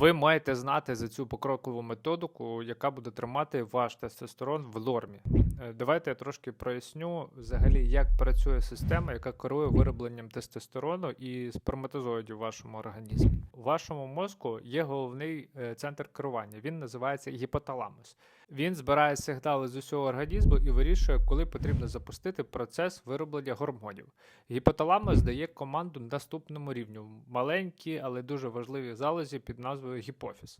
Ви маєте знати за цю покрокову методику, яка буде тримати ваш тестостерон в нормі. Е, Давайте я трошки проясню взагалі, як працює система, яка керує виробленням тестостерону і сперматозоїдів в вашому організмі. У вашому мозку є головний е, центр керування. Він називається гіпоталамус. Він збирає сигнали з усього організму і вирішує, коли потрібно запустити процес вироблення гормонів. Гіпоталамус дає команду наступному рівню маленькі, але дуже важливі залозі під назвою гіпофіз.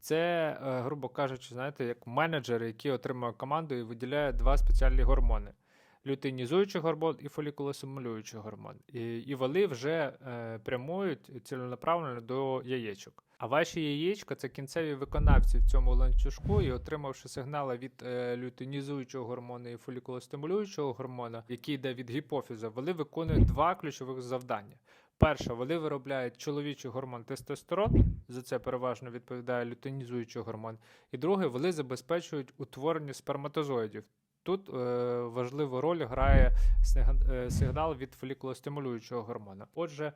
Це, е, грубо кажучи, знаєте, як менеджер, який отримує команду і виділяє два спеціальні гормони: лютeinізуючий гормон і фолікулостимулюючий гормон. І, і вони вже е, прямують ціленаправленно до яєчок. А ваші яєчка це кінцеві виконавці в цьому ланцюжку, і отримавши сигнали від е, лютeinізуючого гормону і фолікулостимулюючого гормону, який йде від гіпофіза, вони виконують два ключових завдання. Перше, вони виробляють чоловічий гормон тестостерон, за це переважно відповідає лютeinізуючий гормон. І друге, вони забезпечують утворення сперматозоїдів. Тут е, важливу роль грає е, сигнал від фолікулостимулюючого гормону. Отже,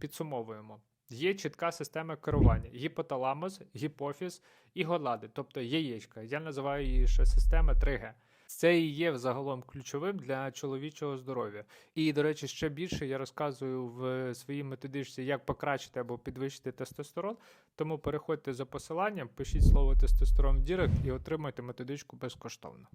підсумовуємо. Є чітка система керування: гіпоталамус, гіпофіз і голади, тобто яєчка. Я називаю її ще система 3Г. Це і є взагалом ключовим для чоловічого здоров'я. І, до речі, ще більше я розказую в своїй методичці, як покращити або підвищити тестостерон. Тому переходьте за посиланням, пишіть слово тестостерон в Дірект і отримайте методичку безкоштовно.